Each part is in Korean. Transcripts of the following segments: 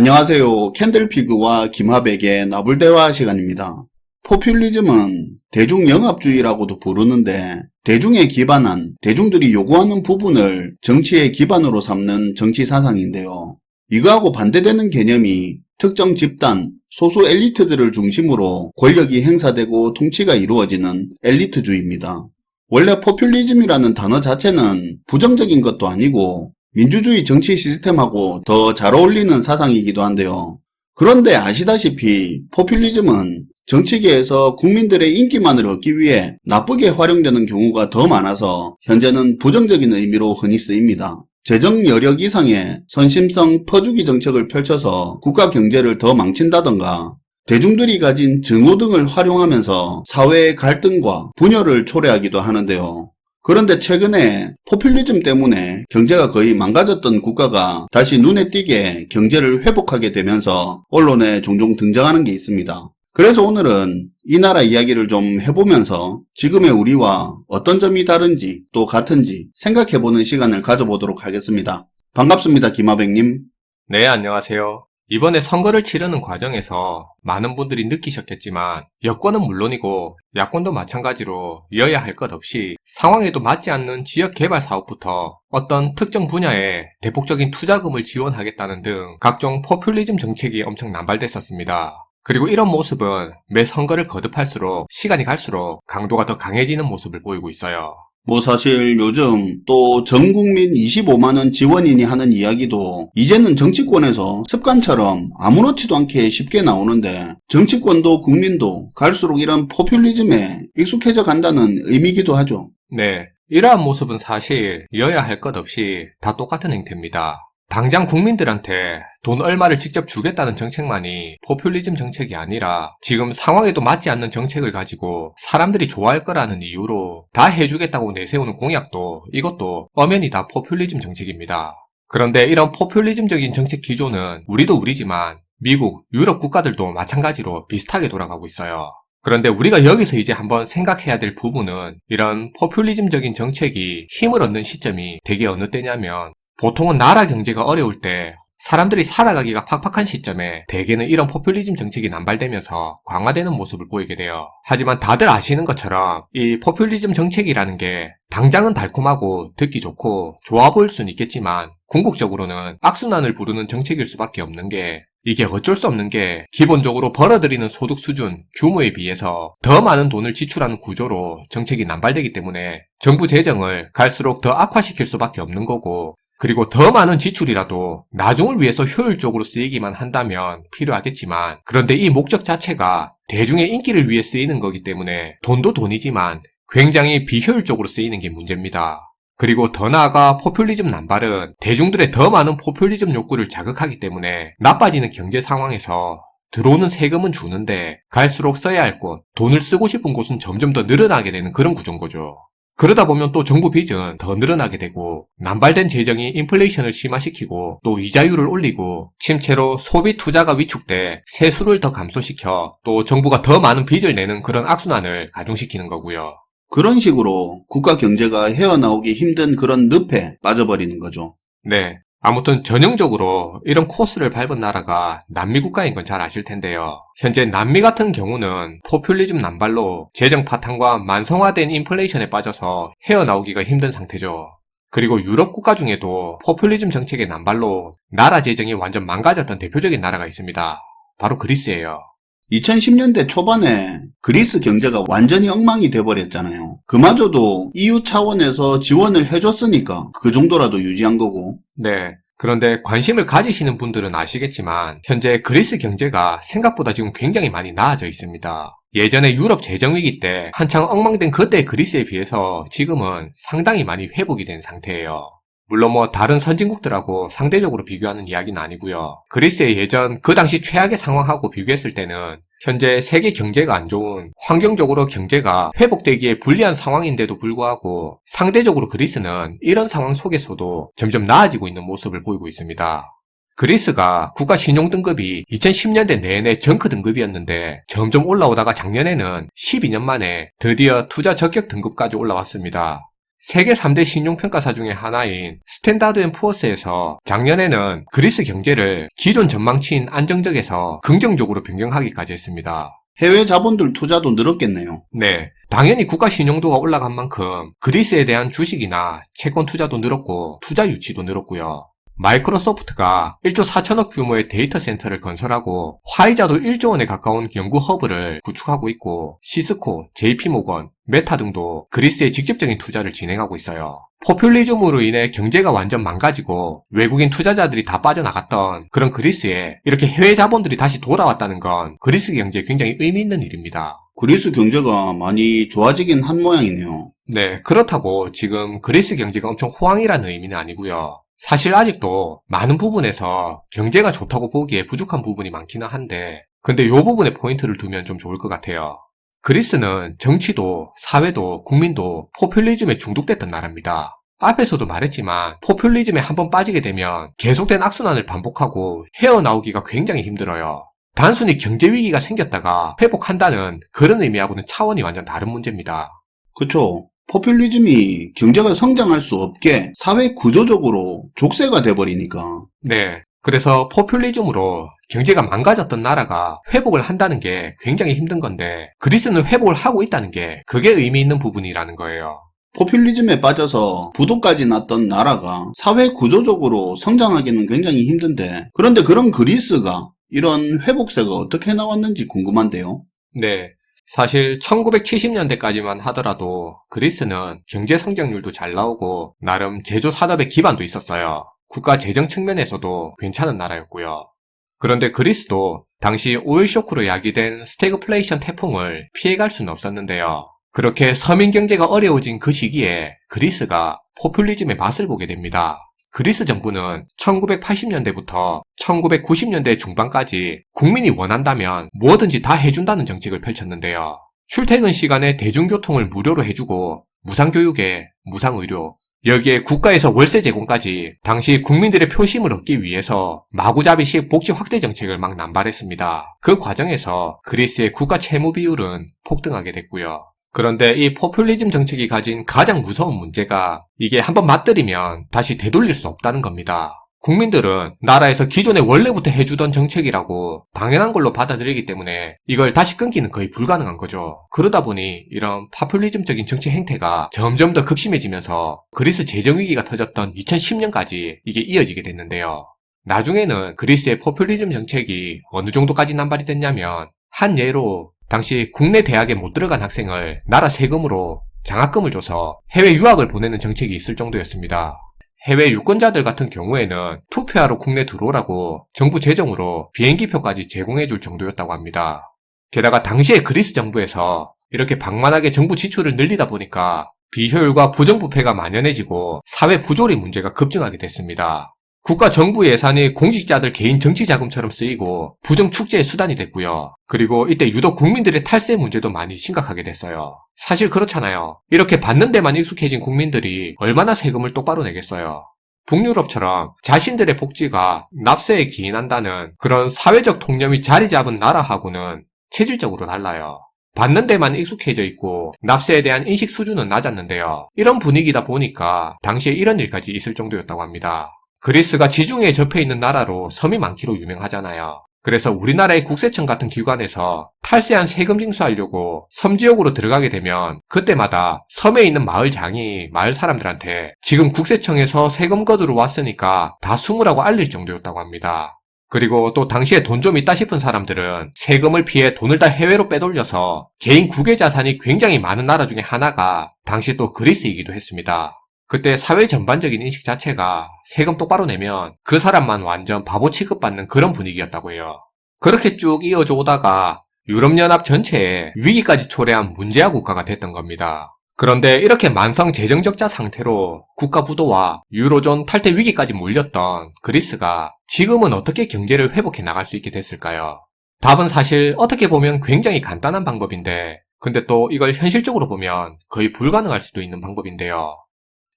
안녕하세요. 캔들피그와 김하백의 나불대화 시간입니다. 포퓰리즘은 대중영합주의라고도 부르는데 대중에 기반한 대중들이 요구하는 부분을 정치의 기반으로 삼는 정치 사상인데요. 이거하고 반대되는 개념이 특정 집단, 소수 엘리트들을 중심으로 권력이 행사되고 통치가 이루어지는 엘리트주의입니다. 원래 포퓰리즘이라는 단어 자체는 부정적인 것도 아니고 민주주의 정치 시스템하고 더 잘 어울리는 사상이기도 한데요. 그런데 아시다시피 포퓰리즘은 정치계에서 국민들의 인기만을 얻기 위해 나쁘게 활용되는 경우가 더 많아서 현재는 부정적인 의미로 흔히 쓰입니다. 재정 여력 이상의 선심성 퍼주기 정책을 펼쳐서 국가 경제를 더 망친다던가 대중들이 가진 증오 등을 활용하면서 사회의 갈등과 분열을 초래하기도 하는데요. 그런데 최근에 포퓰리즘 때문에 경제가 거의 망가졌던 국가가 다시 눈에 띄게 경제를 회복하게 되면서 언론에 종종 등장하는 게 있습니다. 그래서 오늘은 이 나라 이야기를 좀 해보면서 지금의 우리와 어떤 점이 다른지 또 같은지 생각해보는 시간을 가져보도록 하겠습니다. 반갑습니다, 김하백님. 네, 안녕하세요. 이번에 선거를 치르는 과정에서 많은 분들이 느끼셨겠지만 여권은 물론이고 야권도 마찬가지로 여야 할 것 없이 상황에도 맞지 않는 지역 개발 사업부터 어떤 특정 분야에 대폭적인 투자금을 지원하겠다는 등 각종 포퓰리즘 정책이 엄청 남발됐었습니다. 그리고 이런 모습은 매 선거를 거듭할수록 시간이 갈수록 강도가 더 강해지는 모습을 보이고 있어요. 뭐 사실 요즘 또 전 국민 25만원 지원인이 하는 이야기도 이제는 정치권에서 습관처럼 아무렇지도 않게 쉽게 나오는데 정치권도 국민도 갈수록 이런 포퓰리즘에 익숙해져 간다는 의미기도 하죠. 네. 이러한 모습은 사실 여야 할 것 없이 다 똑같은 행태입니다. 당장 국민들한테 돈 얼마를 직접 주겠다는 정책만이 포퓰리즘 정책이 아니라 지금 상황에도 맞지 않는 정책을 가지고 사람들이 좋아할 거라는 이유로 다 해주겠다고 내세우는 공약도 이것도 엄연히 다 포퓰리즘 정책입니다. 그런데 이런 포퓰리즘적인 정책 기조는 우리도 우리지만 미국, 유럽 국가들도 마찬가지로 비슷하게 돌아가고 있어요. 그런데 우리가 여기서 이제 한번 생각해야 될 부분은 이런 포퓰리즘적인 정책이 힘을 얻는 시점이 되게 어느 때냐면 보통은 나라 경제가 어려울 때 사람들이 살아가기가 팍팍한 시점에 대개는 이런 포퓰리즘 정책이 남발되면서 강화되는 모습을 보이게 돼요. 하지만 다들 아시는 것처럼 이 포퓰리즘 정책이라는 게 당장은 달콤하고 듣기 좋고 좋아 보일 수는 있겠지만 궁극적으로는 악순환을 부르는 정책일 수밖에 없는 게 이게 어쩔 수 없는 게 기본적으로 벌어들이는 소득 수준, 규모에 비해서 더 많은 돈을 지출하는 구조로 정책이 남발되기 때문에 정부 재정을 갈수록 더 악화시킬 수밖에 없는 거고 그리고 더 많은 지출이라도 나중을 위해서 효율적으로 쓰이기만 한다면 필요하겠지만 그런데 이 목적 자체가 대중의 인기를 위해 쓰이는 거기 때문에 돈도 돈이지만 굉장히 비효율적으로 쓰이는 게 문제입니다. 그리고 더 나아가 포퓰리즘 남발은 대중들의 더 많은 포퓰리즘 욕구를 자극하기 때문에 나빠지는 경제 상황에서 들어오는 세금은 주는데 갈수록 써야 할 곳, 돈을 쓰고 싶은 곳은 점점 더 늘어나게 되는 그런 구조인 거죠. 그러다 보면 또 정부 빚은 더 늘어나게 되고 남발된 재정이 인플레이션을 심화시키고 또 이자율을 올리고 침체로 소비 투자가 위축돼 세수를 더 감소시켜 또 정부가 더 많은 빚을 내는 그런 악순환을 가중시키는 거고요. 그런 식으로 국가 경제가 헤어나오기 힘든 그런 늪에 빠져버리는 거죠. 네. 아무튼 전형적으로 이런 코스를 밟은 나라가 남미 국가인 건 잘 아실 텐데요. 현재 남미 같은 경우는 포퓰리즘 남발로 재정 파탄과 만성화된 인플레이션에 빠져서 헤어나오기가 힘든 상태죠. 그리고 유럽 국가 중에도 포퓰리즘 정책의 남발로 나라 재정이 완전 망가졌던 대표적인 나라가 있습니다. 바로 그리스예요. 2010년대 초반에 그리스 경제가 완전히 엉망이 돼버렸잖아요. 그마저도 EU 차원에서 지원을 해줬으니까 그 정도라도 유지한 거고. 네. 그런데 관심을 가지시는 분들은 아시겠지만 현재 그리스 경제가 생각보다 지금 굉장히 많이 나아져 있습니다. 예전에 유럽 재정위기 때 한창 엉망된 그때 그리스에 비해서 지금은 상당히 많이 회복이 된 상태예요. 물론 뭐 다른 선진국들하고 상대적으로 비교하는 이야기는 아니고요. 그리스의 예전 그 당시 최악의 상황하고 비교했을 때는 현재 세계 경제가 안 좋은 환경적으로 경제가 회복되기에 불리한 상황인데도 불구하고 상대적으로 그리스는 이런 상황 속에서도 점점 나아지고 있는 모습을 보이고 있습니다. 그리스가 국가 신용 등급이 2010년대 내내 정크 등급이었는데 점점 올라오다가 작년에는 12년 만에 드디어 투자 적격 등급까지 올라왔습니다. 세계 3대 신용평가사 중의 하나인 스탠다드 앤 푸어스에서 작년에는 그리스 경제를 기존 전망치인 안정적에서 긍정적으로 변경하기까지 했습니다. 해외 자본들 투자도 늘었겠네요. 네. 당연히 국가 신용도가 올라간 만큼 그리스에 대한 주식이나 채권 투자도 늘었고 투자 유치도 늘었고요. 마이크로소프트가 1조 4천억 규모의 데이터 센터를 건설하고 화이자도 1조 원에 가까운 연구 허브를 구축하고 있고 시스코, JP모건, 메타 등도 그리스에 직접적인 투자를 진행하고 있어요. 포퓰리즘으로 인해 경제가 완전 망가지고 외국인 투자자들이 다 빠져나갔던 그런 그리스에 이렇게 해외 자본들이 다시 돌아왔다는 건 그리스 경제에 굉장히 의미 있는 일입니다. 그리스 경제가 많이 좋아지긴 한 모양이네요. 네, 그렇다고 지금 그리스 경제가 엄청 호황이라는 의미는 아니고요. 사실 아직도 많은 부분에서 경제가 좋다고 보기에 부족한 부분이 많기는 한데, 근데 이 부분에 포인트를 두면 좀 좋을 것 같아요. 그리스는 정치도, 사회도, 국민도 포퓰리즘에 중독됐던 나라입니다. 앞에서도 말했지만 포퓰리즘에 한번 빠지게 되면 계속된 악순환을 반복하고 헤어나오기가 굉장히 힘들어요. 단순히 경제 위기가 생겼다가 회복한다는 그런 의미하고는 차원이 완전 다른 문제입니다. 그쵸? 포퓰리즘이 경제가 성장할 수 없게 사회 구조적으로 족쇄가 돼버리니까 네. 그래서 포퓰리즘으로 경제가 망가졌던 나라가 회복을 한다는 게 굉장히 힘든 건데 그리스는 회복을 하고 있다는 게 그게 의미 있는 부분이라는 거예요. 포퓰리즘에 빠져서 부도까지 났던 나라가 사회 구조적으로 성장하기는 굉장히 힘든데 그런데 그런 그리스가 이런 회복세가 어떻게 나왔는지 궁금한데요. 네. 사실 1970년대까지만 하더라도 그리스는 경제 성장률도 잘 나오고 나름 제조 산업의 기반도 있었어요. 국가 재정 측면에서도 괜찮은 나라였고요. 그런데 그리스도 당시 오일 쇼크로 야기된 스태그플레이션 태풍을 피해갈 수는 없었는데요. 그렇게 서민 경제가 어려워진 그 시기에 그리스가 포퓰리즘의 맛을 보게 됩니다. 그리스 정부는 1980년대부터 1990년대 중반까지 국민이 원한다면 뭐든지 다 해준다는 정책을 펼쳤는데요. 출퇴근 시간에 대중교통을 무료로 해주고 무상교육에 무상의료, 여기에 국가에서 월세 제공까지 당시 국민들의 표심을 얻기 위해서 마구잡이식 복지 확대 정책을 막 남발했습니다. 그 과정에서 그리스의 국가 채무 비율은 폭등하게 됐고요. 그런데 이 포퓰리즘 정책이 가진 가장 무서운 문제가 이게 한번 맞들이면 다시 되돌릴 수 없다는 겁니다. 국민들은 나라에서 기존에 원래부터 해주던 정책이라고 당연한 걸로 받아들이기 때문에 이걸 다시 끊기는 거의 불가능한 거죠. 그러다 보니 이런 파퓰리즘적인 정치 행태가 점점 더 극심해지면서 그리스 재정위기가 터졌던 2010년까지 이게 이어지게 됐는데요. 나중에는 그리스의 포퓰리즘 정책이 어느 정도까지 남발이 됐냐면 한 예로 당시 국내 대학에 못 들어간 학생을 나라 세금으로 장학금을 줘서 해외 유학을 보내는 정책이 있을 정도였습니다. 해외 유권자들 같은 경우에는 투표하러 국내 들어오라고 정부 재정으로 비행기표까지 제공해 줄 정도였다고 합니다. 게다가 당시에 그리스 정부에서 이렇게 방만하게 정부 지출을 늘리다 보니까 비효율과 부정부패가 만연해지고 사회 부조리 문제가 급증하게 됐습니다. 국가 정부 예산이 공직자들 개인 정치 자금처럼 쓰이고 부정 축제의 수단이 됐고요. 그리고 이때 유독 국민들의 탈세 문제도 많이 심각하게 됐어요. 사실 그렇잖아요. 이렇게 받는 데만 익숙해진 국민들이 얼마나 세금을 똑바로 내겠어요. 북유럽처럼 자신들의 복지가 납세에 기인한다는 그런 사회적 통념이 자리 잡은 나라하고는 체질적으로 달라요. 받는 데만 익숙해져 있고 납세에 대한 인식 수준은 낮았는데요. 이런 분위기다 보니까 당시에 이런 일까지 있을 정도였다고 합니다. 그리스가 지중해에 접해 있는 나라로 섬이 많기로 유명하잖아요. 그래서 우리나라의 국세청 같은 기관에서 탈세한 세금 징수하려고 섬 지역으로 들어가게 되면 그때마다 섬에 있는 마을 장이 마을 사람들한테 지금 국세청에서 세금 거두러 왔으니까 다 숨으라고 알릴 정도였다고 합니다. 그리고 또 당시에 돈 좀 있다 싶은 사람들은 세금을 피해 돈을 다 해외로 빼돌려서 개인 국외 자산이 굉장히 많은 나라 중에 하나가 당시 또 그리스이기도 했습니다. 그때 사회 전반적인 인식 자체가 세금 똑바로 내면 그 사람만 완전 바보 취급받는 그런 분위기였다고 해요. 그렇게 쭉 이어져 오다가 유럽연합 전체에 위기까지 초래한 문제아 국가가 됐던 겁니다. 그런데 이렇게 만성 재정적자 상태로 국가 부도와 유로존 탈퇴 위기까지 몰렸던 그리스가 지금은 어떻게 경제를 회복해 나갈 수 있게 됐을까요? 답은 사실 어떻게 보면 굉장히 간단한 방법인데 근데 또 이걸 현실적으로 보면 거의 불가능할 수도 있는 방법인데요.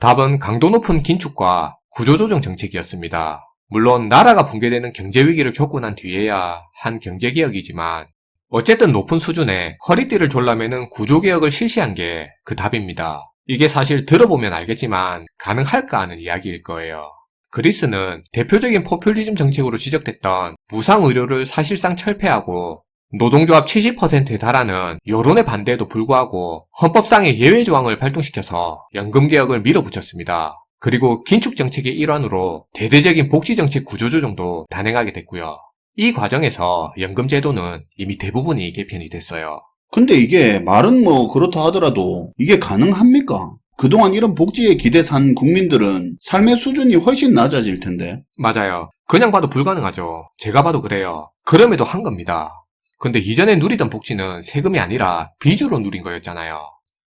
답은 강도 높은 긴축과 구조조정 정책이었습니다. 물론 나라가 붕괴되는 경제위기를 겪고 난 뒤에야 한 경제개혁이지만 어쨌든 높은 수준의 허리띠를 졸라매는 구조개혁을 실시한 게 그 답입니다. 이게 사실 들어보면 알겠지만 가능할까 하는 이야기일 거예요. 그리스는 대표적인 포퓰리즘 정책으로 지적됐던 무상의료를 사실상 철폐하고 노동조합 70%에 달하는 여론의 반대에도 불구하고 헌법상의 예외 조항을 발동시켜서 연금개혁을 밀어붙였습니다. 그리고 긴축정책의 일환으로 대대적인 복지정책 구조조정도 단행하게 됐고요. 이 과정에서 연금제도는 이미 대부분이 개편이 됐어요. 근데 이게 말은 뭐 그렇다 하더라도 이게 가능합니까? 그동안 이런 복지에 기대 산 국민들은 삶의 수준이 훨씬 낮아질 텐데. 맞아요. 그냥 봐도 불가능하죠. 제가 봐도 그래요. 그럼에도 한 겁니다. 근데 이전에 누리던 복지는 세금이 아니라 비주로 누린 거였잖아요.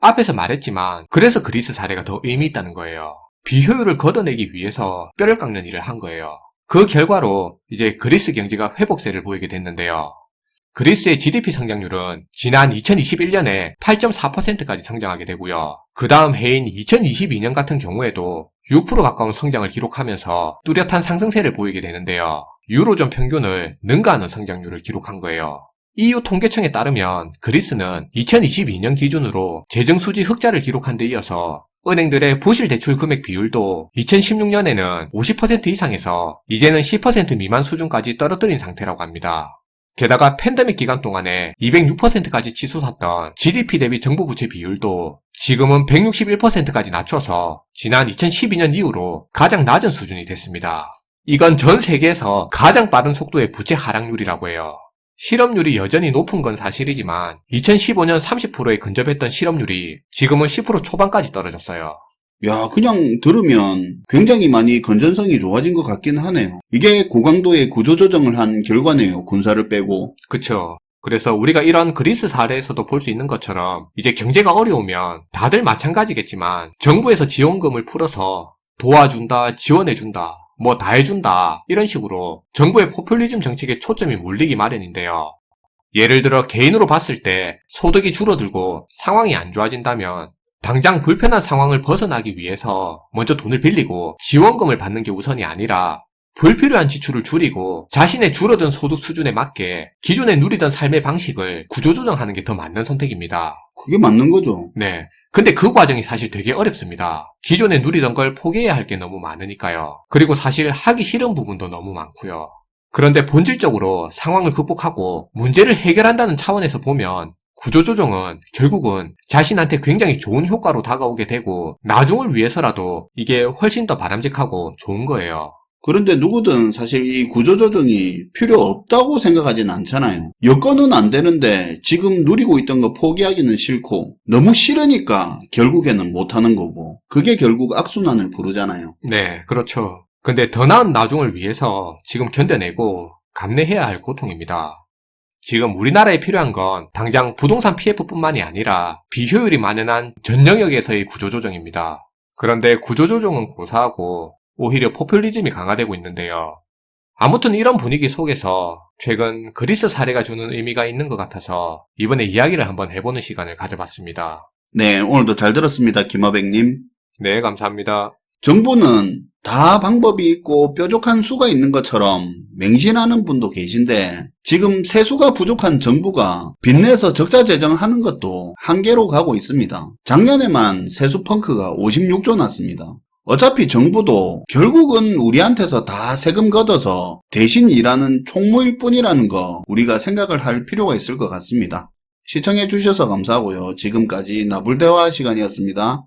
앞에서 말했지만 그래서 그리스 사례가 더 의미 있다는 거예요. 비효율을 걷어내기 위해서 뼈를 깎는 일을 한 거예요. 그 결과로 이제 그리스 경제가 회복세를 보이게 됐는데요. 그리스의 GDP 성장률은 지난 2021년에 8.4%까지 성장하게 되고요. 그 다음 해인 2022년 같은 경우에도 6% 가까운 성장을 기록하면서 뚜렷한 상승세를 보이게 되는데요. 유로존 평균을 능가하는 성장률을 기록한 거예요. EU 통계청에 따르면 그리스는 2022년 기준으로 재정 수지 흑자를 기록한 데 이어서 은행들의 부실 대출 금액 비율도 2016년에는 50% 이상에서 이제는 10% 미만 수준까지 떨어뜨린 상태라고 합니다. 게다가 팬데믹 기간 동안에 206%까지 치솟았던 GDP 대비 정부 부채 비율도 지금은 161%까지 낮춰서 지난 2012년 이후로 가장 낮은 수준이 됐습니다. 이건 전 세계에서 가장 빠른 속도의 부채 하락률이라고 해요. 실업률이 여전히 높은 건 사실이지만 2015년 30%에 근접했던 실업률이 지금은 10% 초반까지 떨어졌어요. 야, 그냥 들으면 굉장히 많이 건전성이 좋아진 것 같긴 하네요. 이게 고강도의 구조조정을 한 결과네요. 군사를 빼고. 그쵸. 그래서 우리가 이런 그리스 사례에서도 볼 수 있는 것처럼 이제 경제가 어려우면 다들 마찬가지겠지만 정부에서 지원금을 풀어서 도와준다, 지원해준다, 뭐 다 해준다 이런 식으로 정부의 포퓰리즘 정책에 초점이 몰리기 마련인데요. 예를 들어 개인으로 봤을 때 소득이 줄어들고 상황이 안 좋아진다면 당장 불편한 상황을 벗어나기 위해서 먼저 돈을 빌리고 지원금을 받는 게 우선이 아니라 불필요한 지출을 줄이고 자신의 줄어든 소득 수준에 맞게 기존에 누리던 삶의 방식을 구조조정하는 게 더 맞는 선택입니다. 그게 맞는 거죠. 네. 근데 그 과정이 사실 되게 어렵습니다. 기존에 누리던 걸 포기해야 할 게 너무 많으니까요. 그리고 사실 하기 싫은 부분도 너무 많고요. 그런데 본질적으로 상황을 극복하고 문제를 해결한다는 차원에서 보면 구조조정은 결국은 자신한테 굉장히 좋은 효과로 다가오게 되고 나중을 위해서라도 이게 훨씬 더 바람직하고 좋은 거예요. 그런데 누구든 사실 이 구조조정이 필요 없다고 생각하진 않잖아요. 여건은 안 되는데 지금 누리고 있던 거 포기하기는 싫고 너무 싫으니까 결국에는 못하는 거고 그게 결국 악순환을 부르잖아요. 네, 그렇죠. 근데 더 나은 나중을 위해서 지금 견뎌내고 감내해야 할 고통입니다. 지금 우리나라에 필요한 건 당장 부동산 PF뿐만이 아니라 비효율이 만연한 전 영역에서의 구조조정입니다. 그런데 구조조정은 고사하고 오히려 포퓰리즘이 강화되고 있는데요. 아무튼 이런 분위기 속에서 최근 그리스 사례가 주는 의미가 있는 것 같아서 이번에 이야기를 한번 해보는 시간을 가져봤습니다. 네, 오늘도 잘 들었습니다. 김하백님. 네, 감사합니다. 정부는 다 방법이 있고 뾰족한 수가 있는 것처럼 맹신하는 분도 계신데 지금 세수가 부족한 정부가 빚내서 적자 재정하는 것도 한계로 가고 있습니다. 작년에만 세수 펑크가 56조 났습니다. 어차피 정부도 결국은 우리한테서 다 세금 걷어서 대신 일하는 총무일 뿐이라는 거 우리가 생각을 할 필요가 있을 것 같습니다. 시청해 주셔서 감사하고요. 지금까지 나불대화 시간이었습니다.